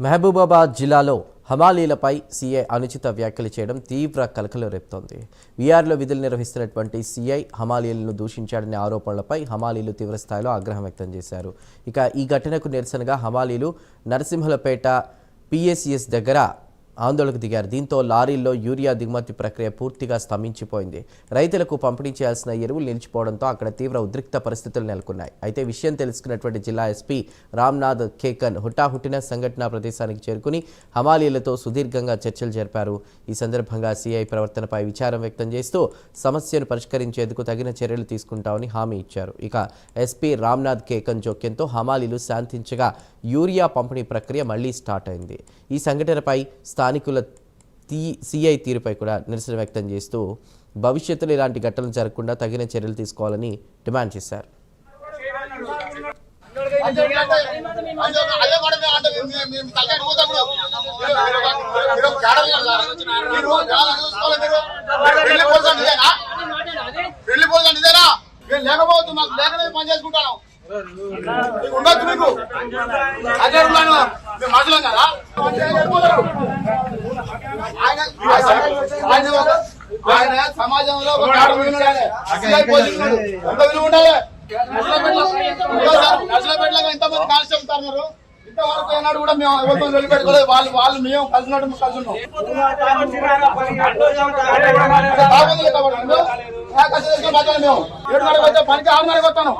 మహబూబాబాద్ జిల్లాలో హమాలీలపై సీఐ అనుచిత వ్యాఖ్యలు చేయడం తీవ్ర కలకలం రేపుతోంది. వీఆర్లో విధులు నిర్వహిస్తున్నటువంటి సీఐ హమాలీలను దూషించాడనే ఆరోపణలపై హమాలీలు తీవ్రస్థాయిలో ఆగ్రహం వ్యక్తం చేశారు. ఇక ఈ ఘటనకు నిరసనగా హమాలీలు నరసింహలపేట పిఎస్సిఎస్ దగ్గర ఆందోళనకు దిగారు. దీంతో లారీల్లో యూరియా దిగుమతి ప్రక్రియ పూర్తిగా స్తంభించిపోయింది. రైతులకు పంపిణీ చేయాల్సిన ఎరువులు నిలిచిపోవడంతో అక్కడ తీవ్ర ఉద్రిక్త పరిస్థితులు నెలకొన్నాయి. అయితే విషయం తెలుసుకున్నటువంటి జిల్లా ఎస్పీ రామ్నాథ్ కేకన్ హుటాహుటిన సంఘటనా ప్రదేశానికి చేరుకుని హమాలీలతో సుదీర్ఘంగా చర్చలు జరిపారు. ఈ సందర్భంగా సీఐ ప్రవర్తనపై విచారం వ్యక్తం చేస్తూ సమస్యను పరిష్కరించేందుకు తగిన చర్యలు తీసుకుంటామని హామీ ఇచ్చారు. ఇక ఎస్పీ రామ్నాథ్ కేకన్ జోక్యంతో హమాలీలు శాంతించగా యూరియా పంపిణీ ప్రక్రియ మళ్ళీ స్టార్ట్ అయింది. ఈ సంఘటనపై స్థానికుల తీ సిఐ తీరుపై కూడా నిరసన వ్యక్తం చేస్తూ భవిష్యత్తులో ఇలాంటి ఘటనలు జరగకుండా తగిన చర్యలు తీసుకోవాలని డిమాండ్ చేశారు. లేకపోతే మాకు లేకనే పని చేసుకుంటాను ఉండొచ్చు మీకు అదే ఉన్నాను మేము మనుషులం కదా? ఆయన సమాజంలో ఒక ఎంత విలువ ఉండాలి? నర్సలపేటలో ఎంతమంది కానిస్టేబుల్ ఇంతవరకు ఏనాడు కూడా మేము ఎవరితో నిలబెట్టుకోలేదు. వాళ్ళు వాళ్ళు మేము కలిసినట్టు కలిసి ఉన్నాం మేము ఏడున్నరకు వచ్చే పనికి ఆరున్నరకు వస్తాను.